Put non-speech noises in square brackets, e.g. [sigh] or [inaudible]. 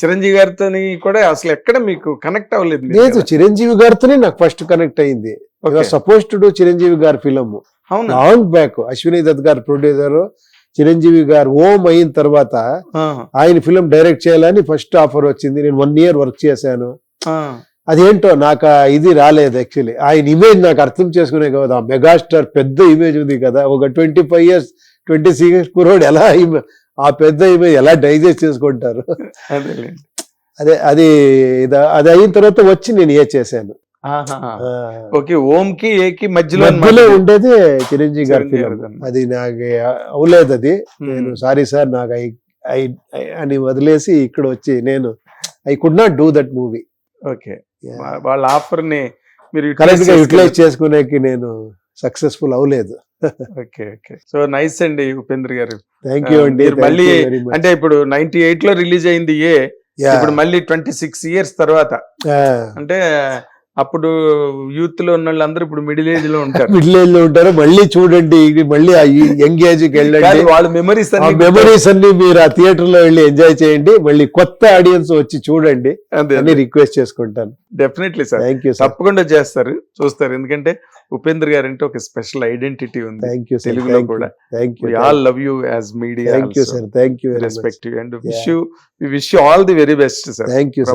చిరంజీవి గారితో కూడా అసలు ఎక్కడ మీకు కనెక్ట్ అవ్వలేదు లేదు? చిరంజీవి గారితోనే నాకు ఫస్ట్ కనెక్ట్ అయింది. సపోజ్ టు డూ చిరంజీవి గారి ఫిలమ్. అవునా? Long back Ashwini Dutt garu producer Chiranjeevi garu ఓం అయిన తర్వాత ఆయన ఫిలిం డైరెక్ట్ చేయాలని ఫస్ట్ ఆఫర్ వచ్చింది. నేను వన్ ఇయర్ వర్క్ చేశాను. అదేంటో నాకు ఇది రాలేదు యాక్చువల్లీ ఆయన ఇమేజ్ నాకు అర్థం చేసుకునే కదా. మెగాస్టార్ పెద్ద ఇమేజ్ ఉంది కదా. ఒక twenty five years twenty six కురోడ్ ఎలా ఆ పెద్ద ఇమేజ్ ఎలా డైజెస్ట్ చేసుకుంటారు? అదే అది అది అయిన తర్వాత వచ్చి నేను ఏ చేశాను. ఓకే ఓం కి ఏ కి మధ్యలో మధ్యలో. ఉండేది చిరంజీవి గారి. అది నాకు అవలేదు అది. నేను సారీ సార్ నాకు ఐ ఐ- అని వదిలేసి ఇక్కడ వచ్చి నేను I could not do that movie okay. వాళ్ళ ఆఫర్ని మీరు కరెక్ట్గా యూటిలైజ్ చేసుకునేకి నేను సక్సెస్ఫుల్ అవ్వలేదు. Okay okay. సో నైస్ అండి ఉపేంద్ర గారు. థ్యాంక్ యూ అండి మళ్ళీ అంటే ఇప్పుడు నైన్టీ ఎయిట్లో రిలీజ్ అయింది ఏ ఇప్పుడు మళ్ళీ ట్వంటీ సిక్స్ ఇయర్స్ తర్వాత. అంటే అప్పుడు యూత్లో ఉన్న వాళ్ళందరూ ఇప్పుడు మిడిల్ ఏజ్లో ఉంటారు. [laughs] మిడిల్ ఏజ్లో ఉంటారు. మళ్ళీ చూడండి ఇది మళ్ళీ ఆ యంగ్ ఏజ్కి వెళ్ళండి. వాళ్ళ మెమరీస్ మెమరీస్ అన్ని మీరు ఆ థియేటర్లో వెళ్ళి ఎంజాయ్ చేయండి. మళ్ళీ కొత్త ఆడియన్స్ వచ్చి చూడండి. అని రిక్వెస్ట్ చేసుకుంటాను. డెఫినెట్లీ సార్ థ్యాంక్ యూ తప్పకుండా చేస్తారు చూస్తారు. ఎందుకంటే ఉపేంద్ర గారు అంటే ఒక స్పెషల్ ఐడెంటిటీ ఉంది థ్యాంక్ యూ తెలుగులో కూడా. Thank you all love you as media thank you sir thank you respect you and wish you wish you all the very best sir thank you